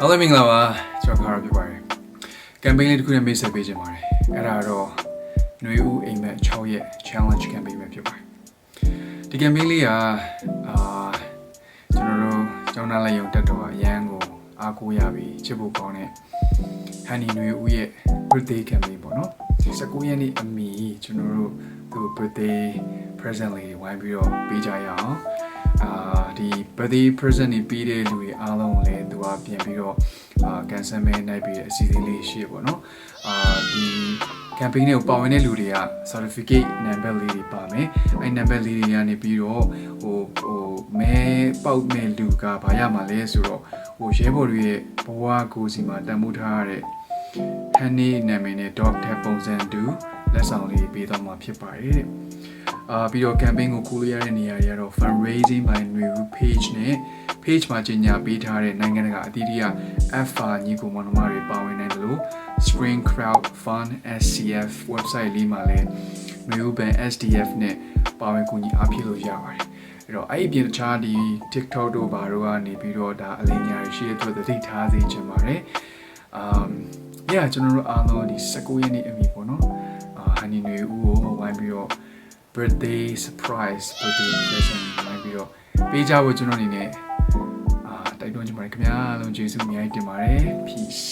အားလုံးမင်္ဂလာပါကျွန်တော်ခါရဖြစ်ပါတယ်ကမ်ပိန်းလေးတစ်ခုနဲ့မိတ်ဆက်ပေးခြင်းပါတယ်အဲ့ဒါတော့ຫນွေဦးအိမ်မက်6ရက် challenge campaign ပဲဖြစ်ပါတယ်ဒီ campaign လေးကအာကျွန်တော်တို့ကျောင်းသားလက်ရုံတက်တော်အရန်ကိုအားကိုးရပြီးချစ်ဖို့ကောင်းတဲ့ဟန်နီຫນွေဦးရဲ့ birthday campaign ပေါ့နော်19ရက်နေ့အမီကျွန်တော်တို့သူ birthday present လေးတွေဝိုင်းပြီးတော့ပေးကြရအောင် အာဒီ birthday present နေပြီးတဲ့လူတွေအားလုံးကိုလည်းသူက ပြန်ပြီးတော့အာကန်ဆယ်မဲနိုင်ပြီးတဲ့အစီအစဉ်လေးရှိရပေါ့နော်အာဒီ campaign တွေကိုပါဝင်တဲ့လူတွေက certificate number လေးတွေပါမယ်အဲ့ number လေးတွေကနေပြီးတော့ဟိုဟိုမဲပေါက်မဲ့လူကဘာရမှာလဲဆိုတော့ဟိုရဲဘော်တွေရဲ့ဘဝကိုယ်စီမှာတန်ဖိုးထားရတဲ့ဟန်နီနာမည်နဲ့ dog tag ပုံစံတူလက်ဆောင်လေးပေးသွားမှာဖြစ်ပါတယ်တဲ့ အာပြီးတော့ campaign ကိုကူလို့ရတဲ့နေရာတွေကတော့ fundraising by new page နဲ့ page မှာကြီးညာပေးထားတဲ့နိုင်ငံတကာအသီးသီးက FR ညီကိုမောင်နှမတွေပါဝင်နိုင်တယ်လို့ Spring Crowd Fund SCF website လေးမှာလည်း new ban SDF နဲ့ပါဝင်ကူညီအားဖြည့်လို့ရပါတယ်အဲ့တော့အဲ့ဒီအပြင်တခြားဒီ TikTok တို့ဘာတို့ကနေပြီးတော့ဒါအလင်းညာရှိတဲ့အတွက်သတိထားစေချင်ပါတယ် um yeah ကျွန်တော်တို့အားလုံးဒီ19ရက်နေ့အမီပေါ့နော်အာဟန်နီနွေဦးကိုဝိုင်းပြီးတော့ birthday surprise birthday present လိုက်ပြီးတော့ပေးကြဖို့ကျွန်တော်အနေနဲ့အာတိုက်တွန်းချင်ပါတယ်ခင်ဗျာအားလုံးကျေးဇူးအများကြီးတင်ပါတယ် peace